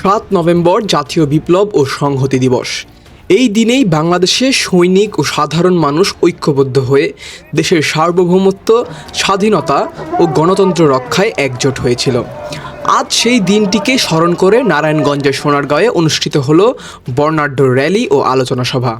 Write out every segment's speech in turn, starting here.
সাত নভেম্বর জাতীয় বিপ্লব ও সংহতি দিবস। এই দিনেই বাংলাদেশে সৈনিক ও সাধারণ মানুষ ঐক্যবদ্ধ হয়ে দেশের সার্বভৌমত্ব, স্বাধীনতা ও গণতন্ত্র রক্ষায় একজোট হয়েছিল। আজ সেই দিনটিকে স্মরণ করে নারায়ণগঞ্জের সোনারগাঁয়ে অনুষ্ঠিত হলো বর্ণাঢ্য র্যালি ও আলোচনা সভা।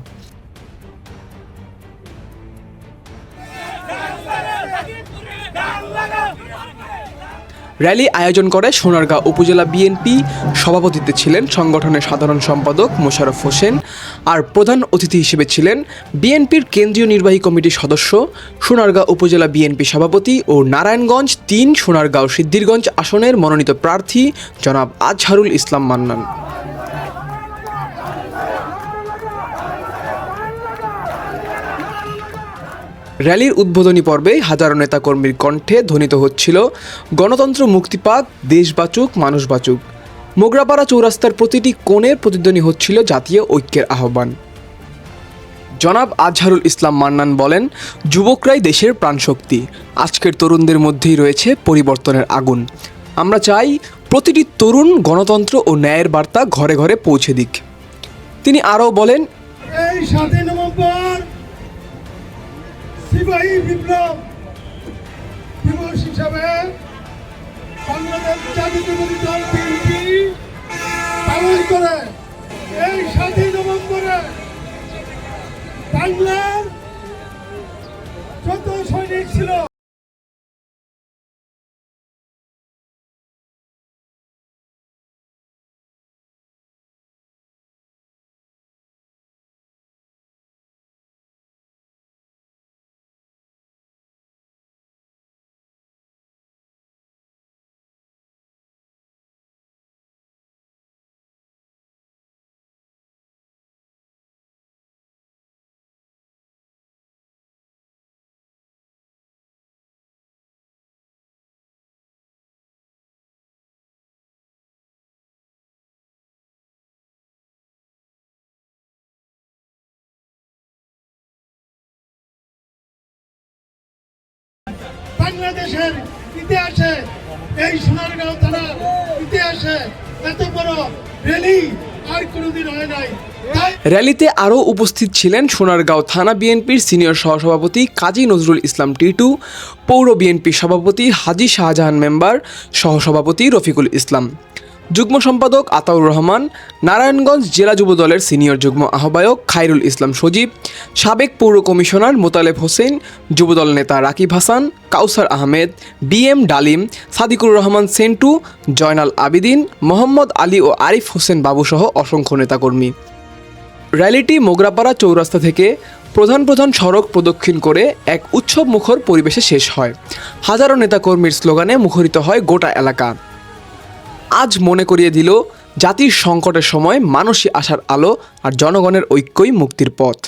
র্যালি আয়োজন করে সোনারগাঁ উপজেলা বিএনপি সভাপতিত্বে ছিলেন সংগঠনের সাধারণ সম্পাদক মোশাররফ হোসেন আর প্রধান অতিথি হিসেবে ছিলেন বিএনপির কেন্দ্রীয় নির্বাহী কমিটির সদস্য সোনারগাঁ উপজেলা বিএনপি সভাপতি ও নারায়ণগঞ্জ তিন, সোনারগাঁও সিদ্ধিরগঞ্জ আসনের মনোনীত প্রার্থী জনাব আজহারুল ইসলাম মান্নান। র্যালির উদ্বোধনী পর্বে হাজারো নেতাকর্মীর কণ্ঠে ধ্বনিত হচ্ছিল গণতন্ত্র মুক্তি পাক, দেশ মানুষ মোগরাপাড়া চৌরাস্তার প্রতিটি কোণে প্রতিধ্বনি হচ্ছিল জাতীয় ঐক্যের আহ্বান। জনাব আজহারুল ইসলাম মান্নান বলেন, যুবকরাই দেশের প্রাণশক্তি। আজকের তরুণদের মধ্যেই রয়েছে পরিবর্তনের আগুন। আমরা চাই প্রতিটি তরুণ গণতন্ত্র ও ন্যায়ের বার্তা ঘরে ঘরে পৌঁছে দিক। তিনি আরও বলেন, এই নভেম্বর সিপাহী বিপ্লব দিবস হিসাবে বাংলাদেশ জাতীয়তাবাদী দল বিএনপি পালন করে। এই স্বাধীন নভেম্বরে বাংলার যত সৈনিক ছিল বাংলাদেশের ইতিহাসে এই সোনারগাঁও থানার ইতিহাসে এত বড় র্যালি আর কোনোদিন হয় নাই। র্যালিতে আরও উপস্থিত ছিলেন সোনারগাঁও থানা বিএনপির সিনিয়র সহসভাপতি কাজী নজরুল ইসলাম টিটু, পৌর বিএনপি সভাপতি হাজি শাহজাহান মেম্বার, সহসভাপতি রফিকুল ইসলাম। যুগ্ম সম্পাদক আতাউর রহমান, নারায়ণগঞ্জ জেলা যুব দলের সিনিয়র যুগ্ম আহ্বায়ক খাইরুল ইসলাম সজীব, সাবেক পৌর কমিশনার মোতালেব হোসেন, যুবদল নেতা রাকিব হাসান, কাউসার আহমেদ, বি এম ডালিম, সাদিকুর রহমান সেন্টু, জয়নাল আবিদিন, মোহাম্মদ আলী ও আরিফ হোসেন বাবুসহ অসংখ্য নেতাকর্মী। র্যালিটি মোগরাপাড়া চৌরাস্তা থেকে প্রধান প্রধান সড়ক প্রদক্ষিণ করে এক উৎসব মুখর পরিবেশে শেষ হয়। হাজারো নেতাকর্মীর স্লোগানে মুখরিত হয় গোটা এলাকা। আজ মনে করিয়ে দিল জাতির সংকটের সময় মানুষই আসার আলো আর জনগণের ঐক্যই মুক্তির পথ।